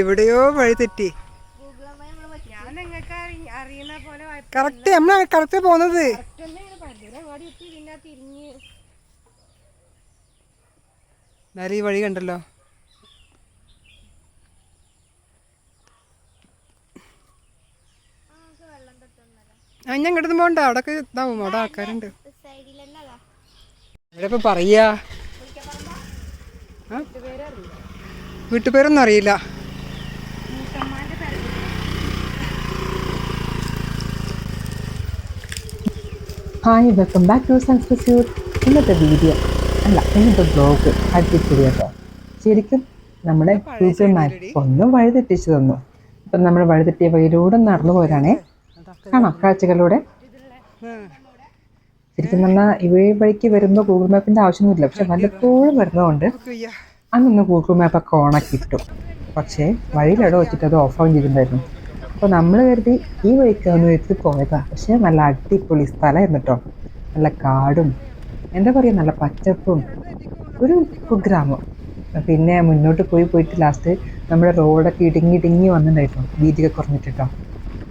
എവിടെയോ വഴി തെറ്റി. കറക്റ്റ് നമ്മൾ കറക്റ്റ് പോകുന്നത് അങ്ങാടി എത്തി പിന്നെ തിരിഞ്ഞ് എന്നാലും ഈ വഴി കണ്ടല്ലോ. ആ ഞാൻ കിടന്നു പോകണ്ട അവിടെ ഇതാവും. അവിടെ ആൾക്കാരുണ്ട്. ഇവിടെ പറയാ? വീട്ടുപേരൊന്നും അറിയില്ല. Hi welcome back to science pursuit ഇന്നത്തെ വീഡിയോ അല്ല ഇന്നത്തെ ബ്ലോഗ് അടിപൊളി കേട്ടോ ശരിക്കും നമ്മുടെ ഗൂഗിൾ മാപ്പ് ഒന്നും വഴിതെറ്റിച്ചു തന്നു. ഇപ്പം നമ്മൾ വഴിതെറ്റിയ വഴിയിലൂടെ നടന്നു പോരാണേ. കാണാം കാഴ്ചകളിലൂടെ. ശരിക്കും പറഞ്ഞാൽ ഇവയെ വഴിക്ക് വരുമ്പോൾ ഗൂഗിൾ മാപ്പിന്റെ ആവശ്യമൊന്നുമില്ല. പക്ഷെ വല്ലപ്പോഴും വരുന്നതുകൊണ്ട്. അന്നൊന്ന് ഗൂഗിൾ മാപ്പൊക്കെ ഓണാക്കി കിട്ടും പക്ഷേ വഴിയിലട വെച്ചിട്ട് അത് ഓഫ് ഓൺ ചെയ്തിട്ടുണ്ടായിരുന്നു. അപ്പോൾ നമ്മൾ കരുതി ഈ വഴിക്കാന്ന് വെച്ചിട്ട് പോയതാ. പക്ഷേ നല്ല അടിപൊളി സ്ഥലമായിരുന്നു കേട്ടോ നല്ല കാടും എന്താ പറയുക നല്ല പച്ചപ്പും ഒരു കുഗ്രാമം. പിന്നെ മുന്നോട്ട് പോയി പോയിട്ട് ലാസ്റ്റ് നമ്മുടെ റോഡൊക്കെ ഇടുങ്ങി ഇടുങ്ങി വന്നിട്ടുണ്ടായിരുന്നു. വീതിയൊക്കെ കുറഞ്ഞിട്ടോ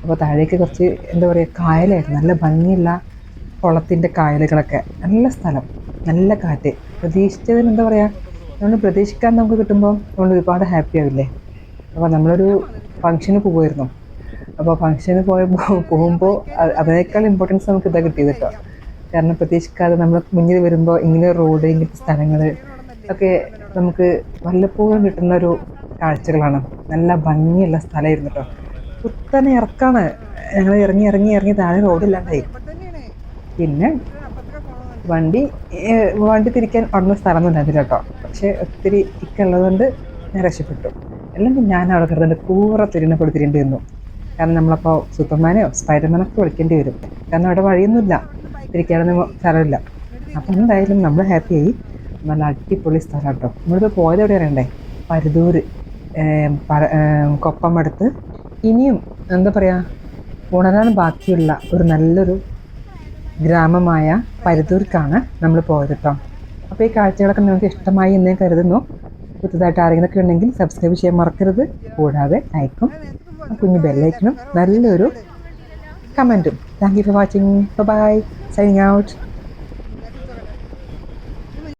അപ്പോൾ താഴേക്ക് കുറച്ച് എന്താ പറയുക കായലായിരുന്നു. നല്ല ഭംഗിയുള്ള കുളത്തിന്റെ കായലുകളൊക്കെ. നല്ല സ്ഥലം നല്ല കാറ്റ്. പ്രതീക്ഷിച്ചതിന് എന്താ പറയുക നമ്മൾ പ്രതീക്ഷിക്കാൻ നമുക്ക് കിട്ടുമ്പോൾ നമ്മൾ ഒരുപാട് ഹാപ്പി ആവില്ലേ? അപ്പോൾ നമ്മളൊരു ഫംഗ്ഷന് പോകുമായിരുന്നു അപ്പോൾ ഫംഗ്ഷന് പോയപ്പോൾ പോകുമ്പോൾ അതിനേക്കാൾ ഇമ്പോർട്ടൻസ് നമുക്ക് ഇതാ കിട്ടിയത് കേട്ടോ കാരണം പ്രതീക്ഷിക്കാതെ നമ്മൾ മുന്നിൽ വരുമ്പോൾ ഇങ്ങനെ റോഡ് ഇങ്ങനത്തെ സ്ഥലങ്ങൾ ഒക്കെ നമുക്ക് വല്ലപ്പോഴും കിട്ടുന്ന ഒരു കാഴ്ചകളാണ്. നല്ല ഭംഗിയുള്ള സ്ഥലമായിരുന്നു കേട്ടോ കുത്തനെ ഇറക്കാണ്. ഞങ്ങൾ ഇറങ്ങി ഇറങ്ങി ഇറങ്ങി താഴെ റോഡില്ലാണ്ടായി പിന്നെ വണ്ടി വണ്ടി തിരിക്കാൻ അവിടുന്ന് സ്ഥലമൊന്നും ഉണ്ടായിരുന്നില്ല കേട്ടോ പക്ഷേ ഒത്തിരി ഇക്കുള്ളതുകൊണ്ട് ഞാൻ രക്ഷപ്പെട്ടു. അല്ലെങ്കിൽ ഞാൻ അവിടെ കിടന്നിട്ട് കൂറ തിരിഞ്ഞപ്പോൾ തിരിയേണ്ടി വന്നു. കാരണം നമ്മളപ്പോൾ സൂപ്പർമാനെയോ സ്പൈഡർമാനോ ഒക്കെ വിളിക്കേണ്ടി വരും. കാരണം അവിടെ വഴിയൊന്നുമില്ല. തിരിക്കാനൊന്നും സ്ഥലമില്ല. അപ്പം എന്തായാലും നമ്മൾ ഹാപ്പിയായി നല്ല അടിപൊളി സ്ഥലം കേട്ടോ. നമ്മളിപ്പോൾ പോയത് എവിടെ അറിയണ്ടേ? പരുതൂർ കൊപ്പമടുത്ത്. ഇനിയും എന്താ പറയുക ഉണരാൻ ബാക്കിയുള്ള ഒരു നല്ലൊരു ഗ്രാമമായ പരുതൂർക്കാണ് നമ്മൾ പോയത് കേട്ടോ. അപ്പോൾ ഈ കാഴ്ചകളൊക്കെ നിങ്ങൾക്ക് ഇഷ്ടമായി എന്നേ കരുതുന്നു. പുതുതായിട്ട് ആരെങ്കിലുമൊക്കെ ഉണ്ടെങ്കിൽ സബ്സ്ക്രൈബ് ചെയ്യാൻ മറക്കരുത്. കൂടാതെ ലൈക്കും കുഞ്ഞു ബെല്ലൈക്കനും നല്ലൊരു കമന്റും. Thank you for watching bye signing out